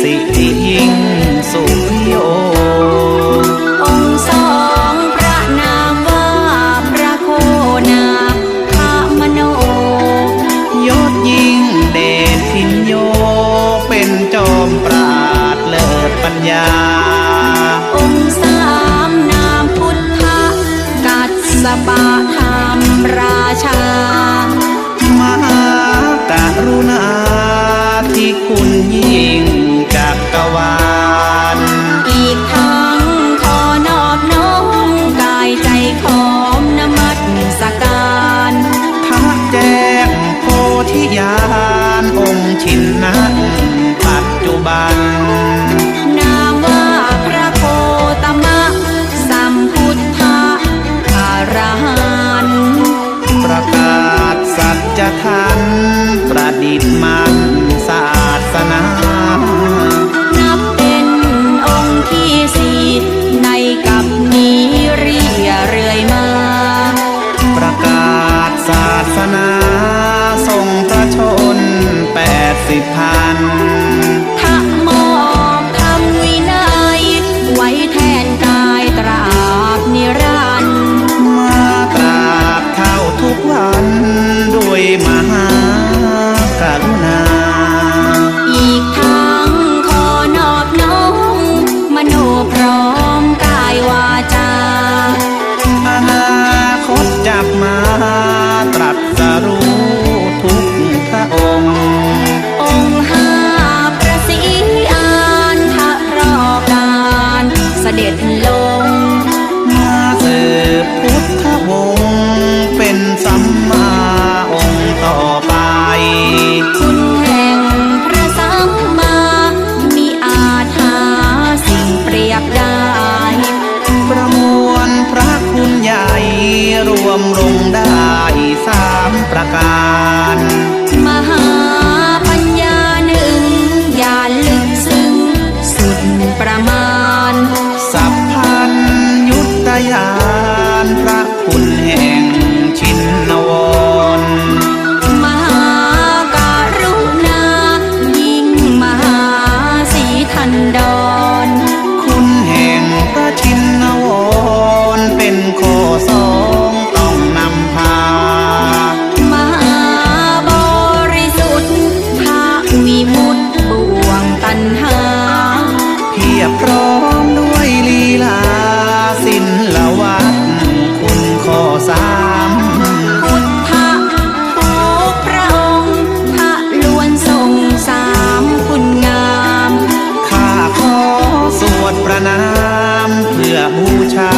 สิทิยิ่งสุริโยองค์สองพระนามว่าพระโคนาพรมโนยศยิ่งเดชพินโยเป็นจอมปราดเลิศปัญญา องสามนามพุทธกัสปะมราชมากรุณาที่คุณยิ่ง วมลงได้สามประการ ประนามเพื่อบูชา